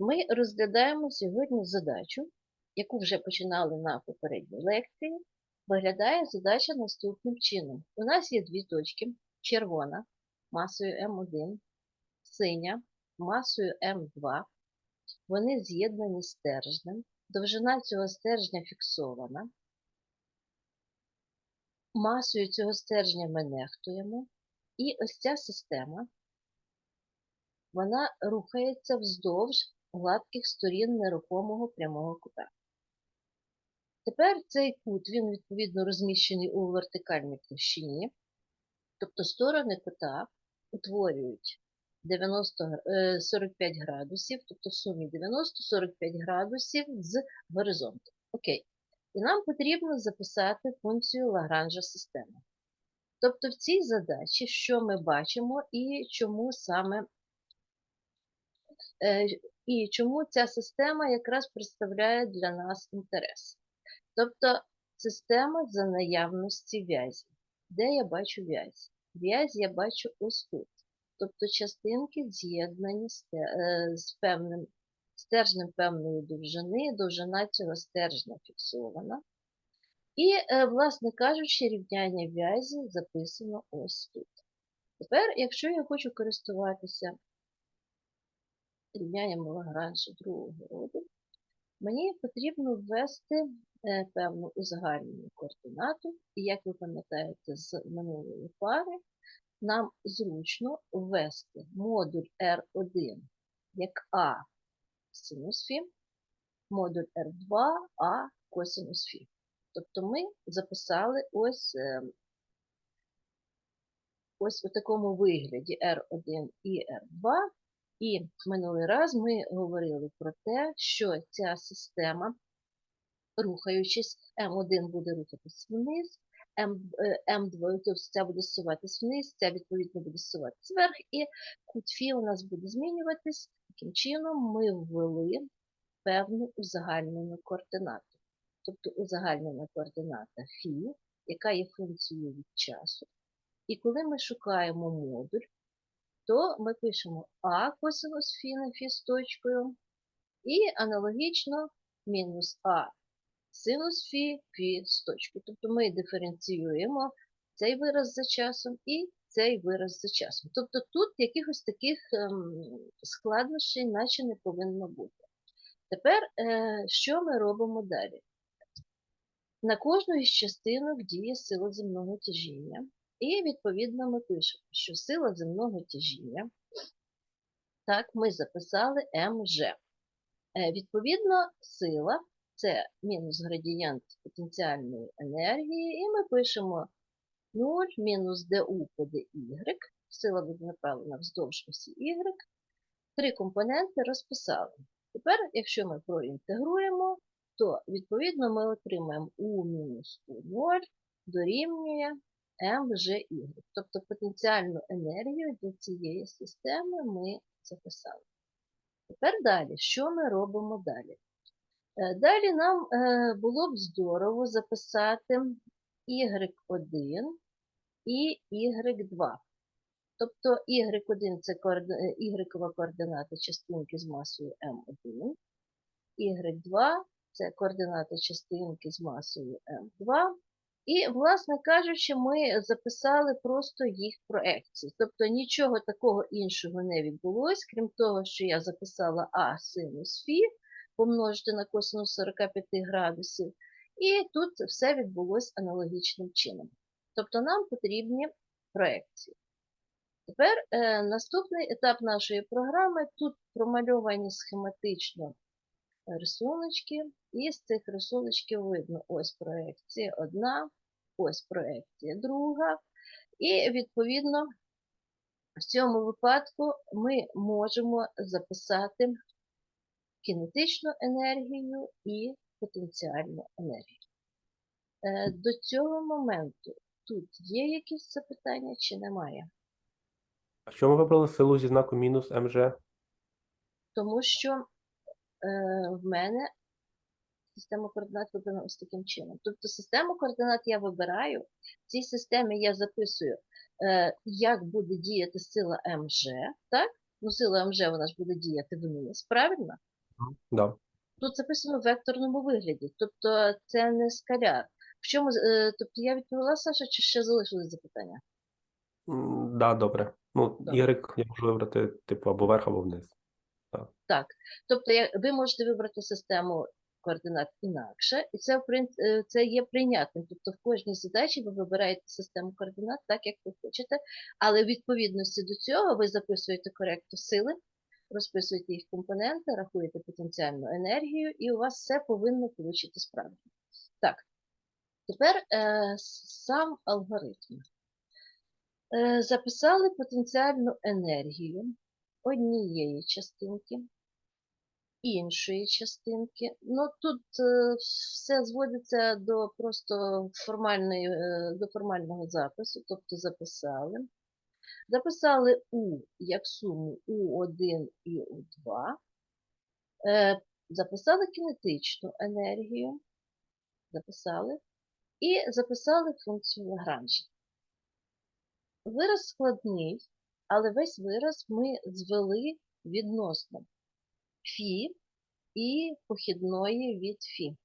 Ми розглядаємо сьогодні задачу, яку вже починали на попередній лекції. Виглядає задача наступним чином. У нас є дві точки: червона масою М1, синя масою М2. Вони з'єднані стержнем. Довжина цього стержня фіксована. Масою цього стержня ми нехтуємо. І ось ця система, вона рухається вздовж гладких сторін нерухомого прямого кута. Тепер цей кут, він відповідно розміщений у вертикальній площині, тобто сторони кута утворюють 90, е, 45 градусів, тобто в сумі 90-45 градусів з горизонту. Окей. І нам потрібно записати функцію Лагранжа системи. Тобто в цій задачі, що ми бачимо і чому саме е, і чому ця система якраз представляє для нас інтерес. Тобто система за наявності в'язі. Де я бачу в'язь? В'язь я бачу ось тут. Тобто частинки з'єднані з, е, певним стержнем певної довжини, довжина цього стержня фіксована. І, е, власне кажучи, рівняння в'язі записано ось тут. Тепер, якщо я хочу користуватися рівнянням Лагранжа другого роду, мені потрібно ввести е, певну узагальнену координату, і, як ви пам'ятаєте з минулої пари, нам зручно ввести модуль R1 як А синус фі, модуль R2 А косинус фі. Тобто ми записали ось е, ось у такому вигляді R1 і R2. І минулий раз ми говорили про те, що ця система, рухаючись, М1 буде рухатись вниз, М2 тобто ця буде зсуватись вниз, ця відповідно буде зсуватись вверх, і кут Фі у нас буде змінюватись. Таким чином ми ввели певну узагальнену координату. Тобто узагальнена координата Фі, яка є функцією від часу. І коли ми шукаємо модуль, то ми пишемо А косинус Фі з точкою, і аналогічно мінус А синус Фі Фі з точкою. Тобто ми диференціюємо цей вираз за часом і цей вираз за часом. Тобто тут якихось таких ем, складнощей наче не повинно бути. Тепер, е, що ми робимо далі? На кожну із частинок діє сила земного тяжіння. І, відповідно, ми пишемо, що сила земного тяжіння, так, ми записали МЖ. Е, Відповідно, сила це мінус градієнт потенціальної енергії, і ми пишемо 0 мінус ду по dy, сила буде направлена вздовж осі y. Три компоненти розписали. Тепер, якщо ми проінтегруємо, то відповідно ми отримаємо u мінус u0 дорівнює mgy. Тобто потенціальну енергію для цієї системи ми записали. Тепер далі, що ми робимо далі? Далі нам було б здорово записати y1 і y2. Тобто y1 це y координата частинки з масою m1, y2 це координата частинки з масою m2. І, власне кажучи, ми записали просто їх проекції. Тобто нічого такого іншого не відбулося, крім того, що я записала А синус Фі помножити на косинус 45 градусів. І тут все відбулося аналогічним чином. Тобто нам потрібні проекції. Тепер е, наступний етап нашої програми. Тут промальовані схематично рисуночки, і з цих рисуночків видно ось проекція одна, ось проекція друга. І, відповідно, в цьому випадку ми можемо записати кінетичну енергію і потенціальну енергію. Е, До цього моменту тут є якісь запитання чи немає? А що ми вибрали силу зі знаку мінус МЖ? Тому що е, в мене система координат вибрана ось таким чином. Тобто систему координат я вибираю, в цій системі я записую, е, як буде діяти сила МЖ, так? Ну, сила МЖ вона ж буде діяти вниз, правильно? Да. Тут записано в векторному вигляді, тобто це не скаляр. В чому, е, тобто я відповіла, Саша, чи ще залишились запитання? М, Да, добре. Ну. Y я можу вибрати, типу, або вверх, або вниз. Так, тобто ви можете вибрати систему координат інакше, і це, е, це є прийнятним. Тобто в кожній задачі ви вибираєте систему координат так, як ви хочете, але в відповідності до цього ви записуєте коректу сили, розписуєте їх компоненти, рахуєте потенціальну енергію, і у вас все повинно вийти справді. Так, тепер е, сам алгоритм. Е, записали потенціальну енергію однієї частинки, іншої частинки. Ну тут е, все зводиться до просто формальної, е, до формального запису, тобто записали. Записали У як суму У1 і У2. Е, записали кінетичну енергію. Записали. І записали функцію Лагранжа. Вираз складний, але весь вираз ми звели відносно фі і похідної від фі.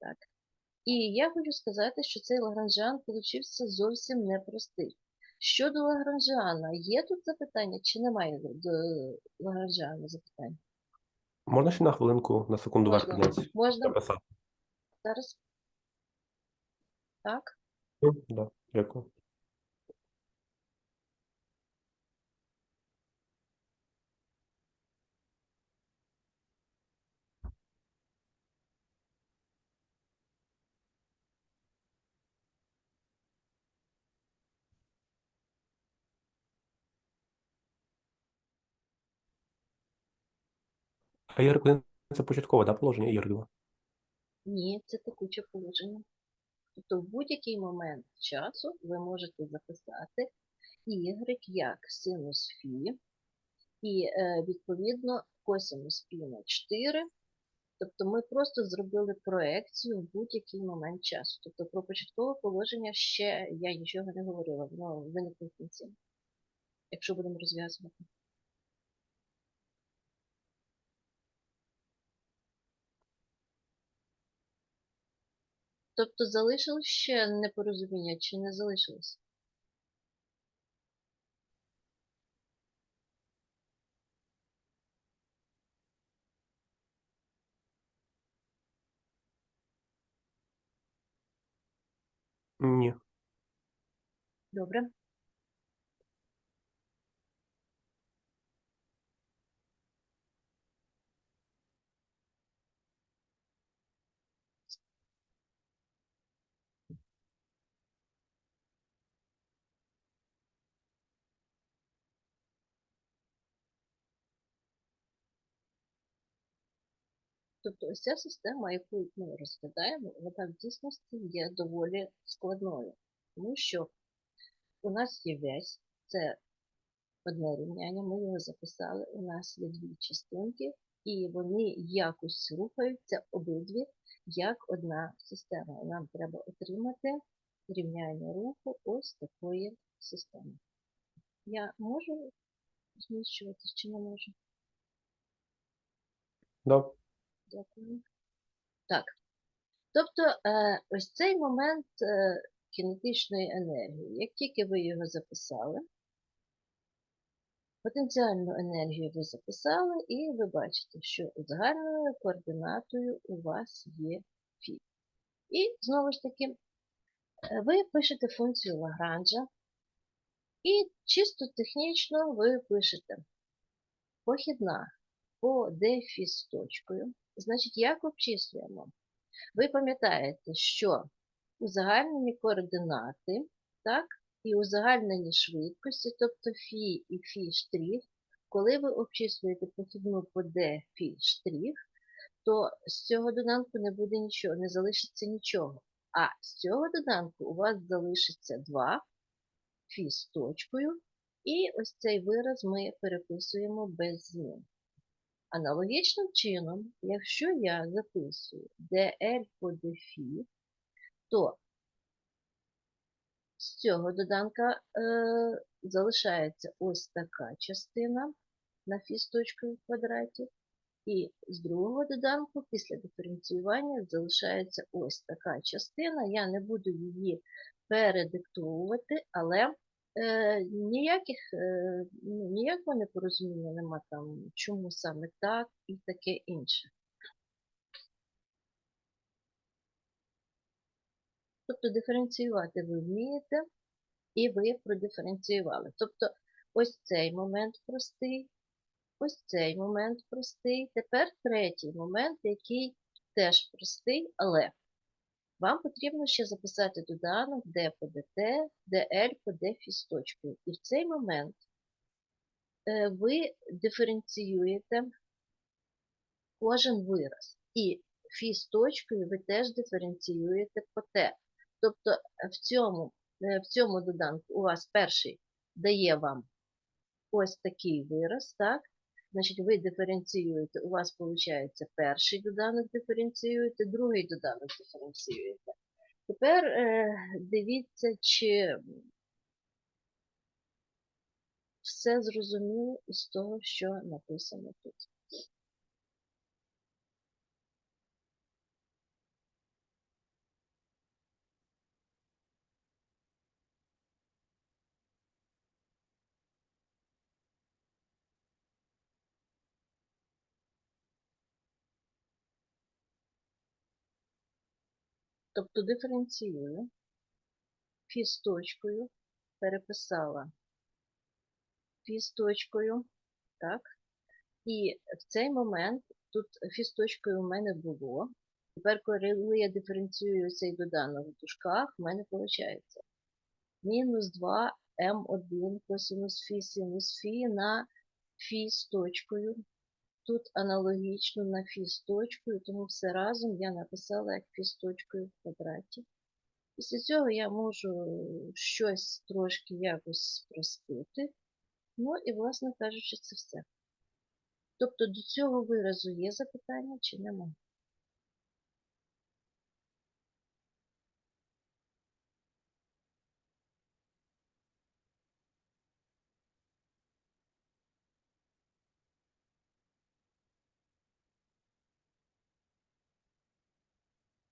Так. І я хочу сказати, що цей Лагранжан получився зовсім непростий. Щодо Лагранжана, є тут запитання чи немає до- до Лагранжана запитань? Можна ще на хвилинку, на секунду Можна. підняти? Можна Записати. зараз? Так. Ну, Да, дякую. А Y1 це початкове, да, положення Y2? Ні, це текуче положення. Тобто в будь-який момент часу ви можете записати y як синус фі, і е, відповідно косинус фі на 4. Тобто ми просто зробили проекцію в будь-який момент часу. Тобто про початкове положення ще я нічого не говорила, воно виникне в кінці, якщо будемо розв'язувати. Тобто залишилось ще непорозуміння чи не залишилось? Ні. Добре. Тобто ось ця система, яку ми розглядаємо, вона в дійсності є доволі складною, тому що у нас є весь, це одне рівняння, ми його записали, у нас є дві частинки, і вони якось рухаються обидві як одна система. Нам треба отримати рівняння руху ось такої системи. Я можу зміщуватись чи не можу? Да. Дякую. Так. Тобто е, ось цей момент е, кінетичної енергії, як тільки ви його записали, потенціальну енергію ви записали, і ви бачите, що загальною координатою у вас є фі. І знову ж таки, е, ви пишете функцію Лагранжа, і чисто технічно ви пишете похідна по дефі з точкою. Значить, як обчислюємо? Ви пам'ятаєте, що узагальнені координати, так, і узагальнені швидкості, тобто фі і фі штрих, коли ви обчислюєте похідну по d фі штрих, то з цього доданку не буде нічого, не залишиться нічого. А з цього доданку у вас залишиться 2 фі з точкою, і ось цей вираз ми переписуємо без змін. Аналогічним чином, якщо я записую dl по dφ, то з цього доданка е, залишається ось така частина, на фі з точкою в квадраті. І з другого доданку після диференціювання залишається ось така частина. Я не буду її передиктовувати, але ніяких, е, ну, ніякого непорозуміння нема там, чому саме так і таке інше. Тобто диференціювати ви вмієте, і ви продиференціювали. Тобто ось цей момент простий, ось цей момент простий. Тепер третій момент, який теж простий, але вам потрібно ще записати доданок DL по D фісточкою. І в цей момент е, ви диференціюєте кожен вираз. І фі з точкою ви теж диференціюєте по Т. Тобто е, в цьому, е, в цьому доданку у вас перший дає вам ось такий вираз, так? Значить, ви диференціюєте, у вас виходить перший доданок диференціюєте, другий доданок диференціюєте. Тепер е, дивіться, чи все зрозуміло із того, що написано тут. Тобто диференціюю, фі з точкою, переписала фі з точкою, так? І в цей момент тут фі з точкою у мене було. Тепер, коли я диференціюю цей доданок в дужках, в мене виходить мінус 2 М1 косинус фі синус фі на фі з точкою. Тут аналогічно на фіз точкою, тому все разом я написала як фі з точкою в квадраті. Після цього я можу щось трошки якось спростити. Ну і, власне кажучи, це все. Тобто до цього виразу є запитання чи нема?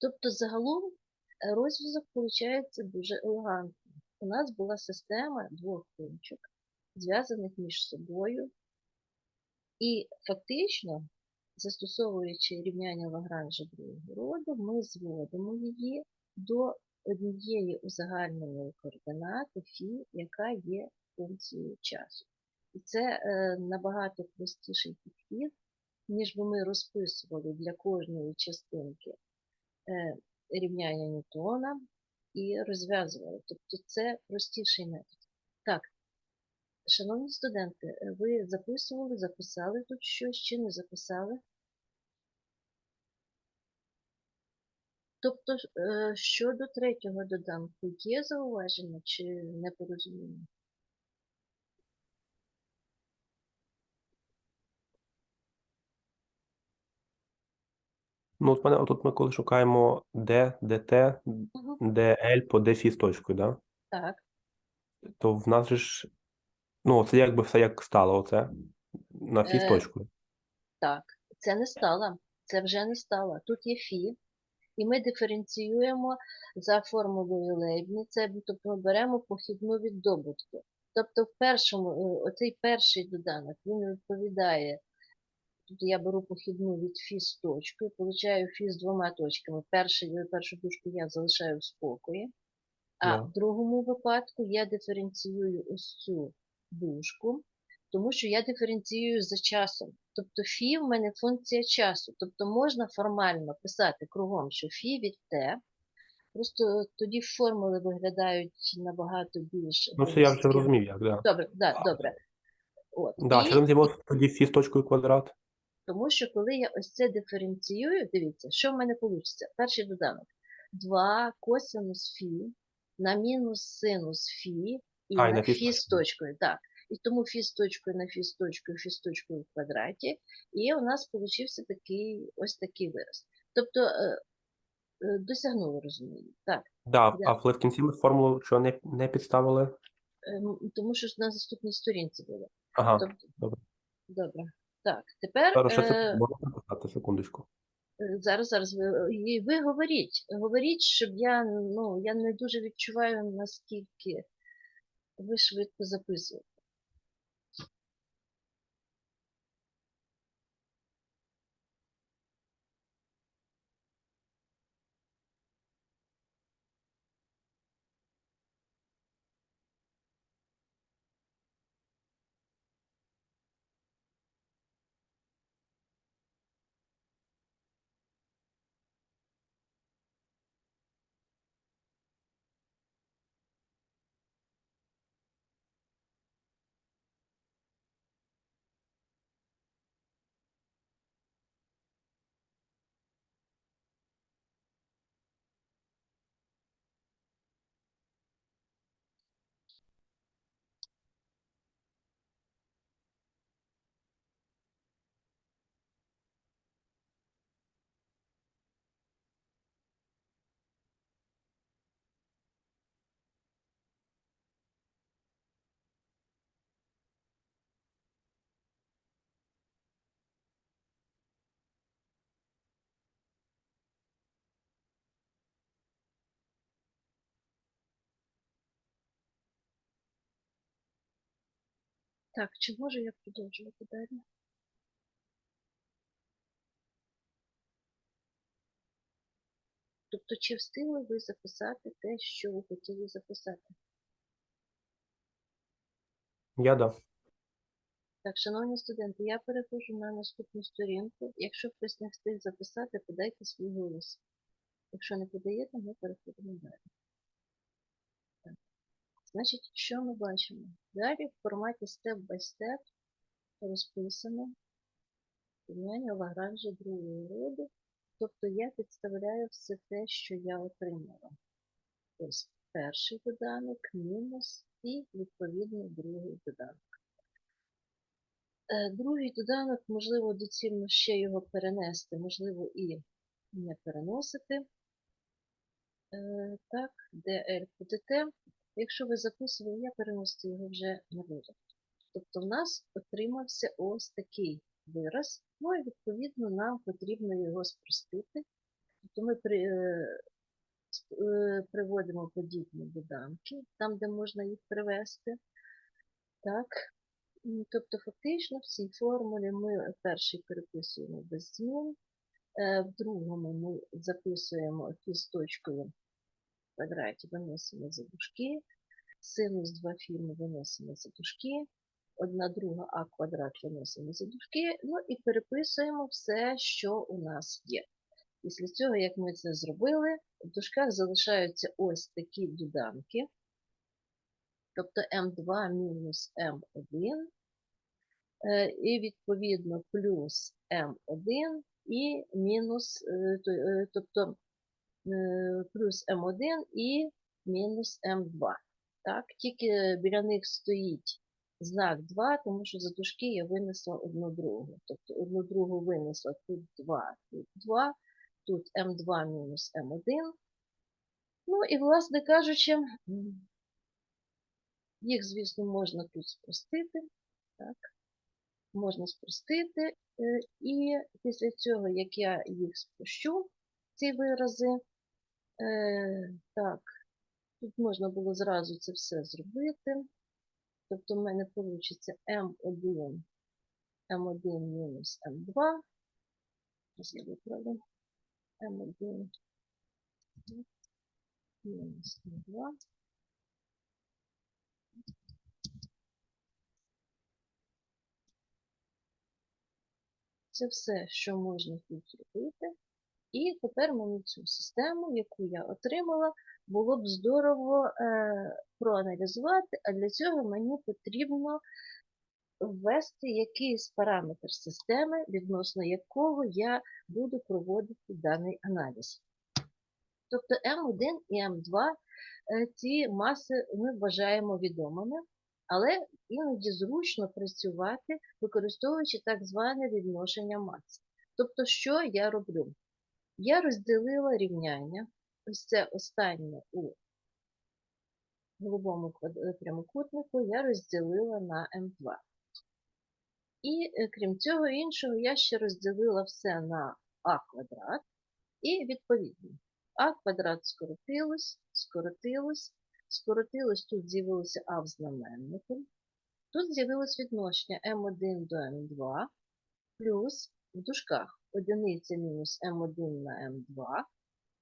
Тобто загалом е, розв'язок виходить дуже елегантний. У нас була система двох точок, зв'язаних між собою, і фактично, застосовуючи рівняння Лагранжа другого роду, ми зводимо її до однієї узагальненої координати φ, яка є функцією часу. І це е, набагато простіший підхід, ніж би ми розписували для кожної частинки рівняння Ньютона і розв'язували. Тобто це простіший метод. Так, шановні студенти, е, ви записували, записали тут щось чи не записали? Тобто, е, щодо третього доданку, є зауваження чи непорозуміння? Ну, от мене, отут ми коли шукаємо D, DT, Мгм. DL по D фі з точкою, да? Так, То в нас же ж, ну, це якби все як стало, оце, на фі з Е, точкою. так, це не стало, це вже не стало. Тут є фі, і ми диференціюємо за формулою Лейбніца, тобто ми беремо похідну від добутку. Тобто в першому, е, оцей перший доданок, він відповідає, тут я беру похідну від фі з точкою, получаю фі з двома точками. Перший, першу дужку я залишаю в спокої, а Да. в другому випадку я диференціюю ось цю дужку, тому що я диференціюю за часом. Тобто фі в мене функція часу. Тобто можна формально писати кругом, що фі від t, просто тоді формули виглядають набагато більш Ну, це я вже зрозумів, як, да. Добре, да, добре. От. Да, І з'явилося тоді фі з точкою квадрат? Тому що коли я ось це диференціюю, дивіться, що в мене вийде? Перший доданок. 2 косинус фі на мінус синус фі і А, на фі з точкою. Так. І тому фі з точкою на фі з точкою, фі з точкою в квадраті. І у нас получився такий ось такий вираз. Тобто е, е, досягнули розуміння. Так. Да, а в кінці ми формулу що не, не підставили? Ем, Тому що на заступній сторінці було. Ага, Тобто, добре. Добре. Так, тепер Зараз ще е, можна секундочку. е, зараз, зараз ви, і ви говоріть, говоріть, щоб я, ну, я не дуже відчуваю, наскільки ви швидко записуєте. Так, чи можу я продовжувати далі? Тобто, чи встигли ви записати те, що ви хотіли записати? Я да. Так, шановні студенти, я переходжу на наступну сторінку. Якщо хтось не встиг записати, подайте свій голос. Якщо не подаєте, ми переходимо далі. Значить, що ми бачимо? Далі в форматі степ-бай-степ розписано порівняння Лагранжа другого роду. Тобто я підставляю все те, що я отримала. Ось перший доданок, мінус і відповідно другий доданок. Е, Другий доданок, можливо, доцільно ще його перенести, можливо, і не переносити. Е, Так, DL QTT. Якщо ви записували, я переносити його вже не буду. Тобто в нас отримався ось такий вираз, ну і відповідно нам потрібно його спростити. Тобто ми при, е, е, приводимо подібні доданки, там, де можна їх привести. Так. Тобто, фактично, в цій формулі ми перший переписуємо без змін, е, в другому ми записуємо фізточкою в квадраті, виносимо за дужки, синус 2 фірми виносимо за дужки, одна друга а квадрат виносимо за дужки, ну і переписуємо все, що у нас є. Після цього, як ми це зробили, в дужках залишаються ось такі доданки, тобто М2 мінус М1, е, і відповідно плюс М1 і мінус, то- тобто плюс М1 і мінус М2. Так, тільки біля них стоїть знак 2, тому що за дужки я винесла одну другу. Тобто одну другу винесла тут 2, тут 2, тут М2 мінус М1. Ну і, власне кажучи, їх, звісно, можна тут спростити. Так. Можна спростити. е, І після цього, як я їх спущу, ці вирази, е, так, тут можна було зразу це все зробити. Тобто в мене вийде М1, М1 мінус М2. Зараз я виправлю. М1 мінус М2. Це все, що можна тут зробити. І тепер мені цю систему, яку я отримала, було б здорово е, проаналізувати, а для цього мені потрібно ввести якийсь параметр системи, відносно якого я буду проводити даний аналіз. Тобто М1 і М2 е, ці маси ми вважаємо відомими, але іноді зручно працювати, використовуючи так зване відношення мас. Тобто, що я роблю? Я розділила рівняння, ось це останнє у голубому е, прямокутнику, я розділила на М2. І е, крім цього іншого, я ще розділила все на а квадрат. І відповідно, а квадрат скоротилось, скоротилось, скоротилось, тут з'явилося а в знаменнику. Тут з'явилось відношення m1 до m2 плюс в дужках одиниця мінус m1 на m2,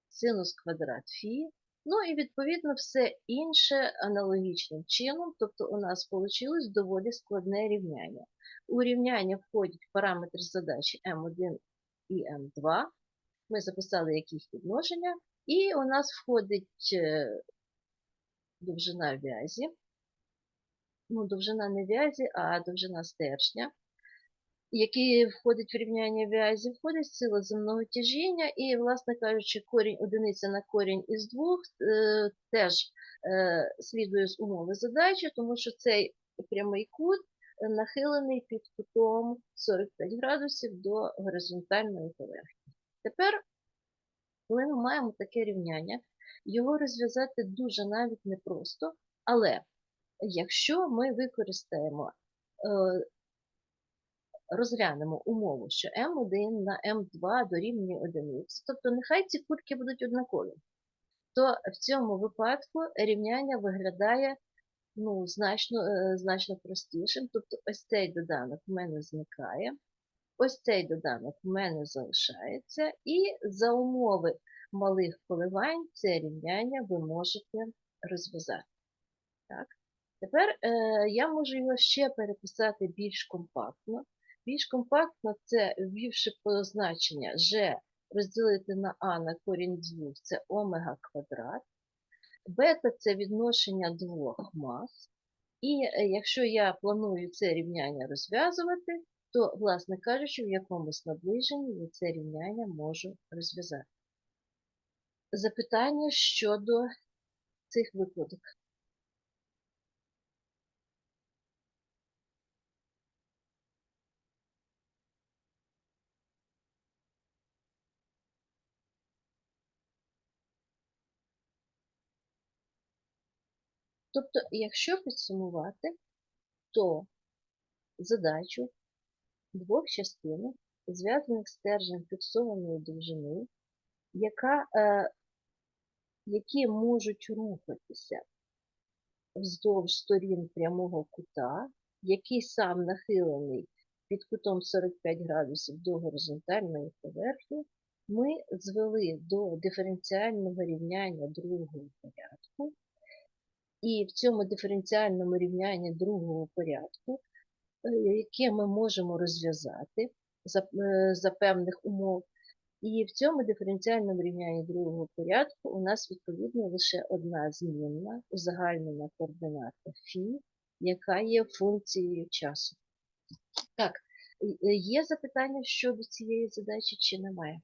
синус квадрат фі, ну і відповідно все інше аналогічним чином, тобто у нас вийшло доволі складне рівняння. У рівняння входять параметри задачі m1 і m2, ми записали яких відношення, і у нас входить е, довжина в'язі, ну, довжина не в'язі, а довжина стержня, який входить в рівняння в'язі, входить сила земного тяжіння, і, власне кажучи, корінь одиниця на корінь із двох е, теж е, слідує з умови задачі, тому що цей прямий кут е, нахилений під кутом 45 градусів до горизонтальної поверхні. Тепер, коли ми маємо таке рівняння, його розв'язати дуже навіть непросто, але якщо ми використаємо, е, розглянемо умову, що m1 на m2 дорівнює 1, тобто нехай ці кутки будуть однакові, то в цьому випадку рівняння виглядає ну, значно, е, значно простішим. Тобто ось цей доданок в мене зникає, ось цей доданок в мене залишається, і за умови малих коливань це рівняння ви можете розв'язати. Так. Тепер е, я можу його ще переписати більш компактно. Більш компактно це ввівши позначення g розділити на а на корінь 2 це омега квадрат. Бета це відношення двох мас. І е, якщо я планую це рівняння розв'язувати, то, власне кажучи, в якомусь наближенні я це рівняння можу розв'язати. Запитання щодо цих викладок. Тобто, якщо підсумувати, то задачу двох частинок, зв'язаних стержнем фіксованої довжини, яка, е, які можуть рухатися вздовж сторін прямого кута, який сам нахилений під кутом 45 градусів до горизонтальної поверхні, ми звели до диференціального рівняння другого порядку. І в цьому диференціальному рівнянні другого порядку, е, яке ми можемо розв'язати за, е, за певних умов, і в цьому диференціальному рівнянні другого порядку у нас відповідно лише одна змінна узагальнена координата φ, яка є функцією часу. Так, е, є запитання щодо цієї задачі чи немає?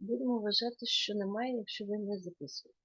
Будемо вважати, що немає, якщо ви не записуєте.